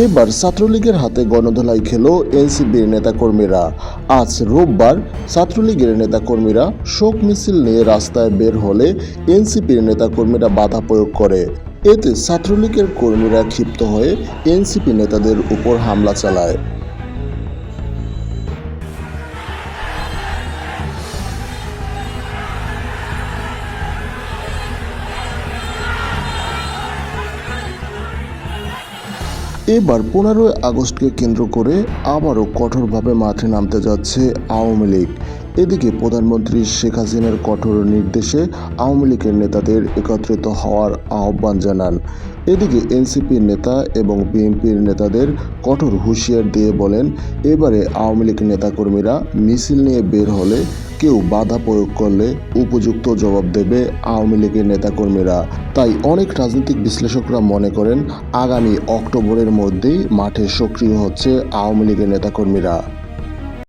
এবার ছাত্রলীগের হাতে গণধোলাই খেল এনসিপির নেতাকর্মীরা। আজ রোববার ছাত্রলীগের নেতাকর্মীরা শোক মিছিল নিয়ে রাস্তায় বের হলে এনসিপির নেতাকর্মীরা বাধা প্রয়োগ করে। এতে ছাত্রলীগের কর্মীরা ক্ষিপ্ত হয়ে এনসিপি নেতাদের উপর হামলা চালায়। এবার পনেরোই আগস্টকে কেন্দ্র করে আবারও কঠোরভাবে মাঠে নামতে যাচ্ছে আওয়ামী লীগ। এদিকে প্রধানমন্ত্রী শেখ হাসিনার কঠোর নির্দেশে আওয়ামী লীগের নেতাদের একত্রিত হওয়ার আহ্বান জানান। এদিকে এনসিপির নেতা এবং বিএনপির নেতাদের কঠোর হুঁশিয়ার দিয়ে বলেন, এবারে আওয়ামী লীগ নেতাকর্মীরা মিছিল নিয়ে বের হলে কেউ বাধা প্রয়োগ করলে উপযুক্ত জবাব দেবে আওয়ামী লীগের নেতাকর্মীরা। তাই অনেক রাজনৈতিক বিশ্লেষকরা মনে করেন, আগামী অক্টোবরের মধ্যেই মাঠে সক্রিয় হচ্ছে আওয়ামী লীগের নেতাকর্মীরা।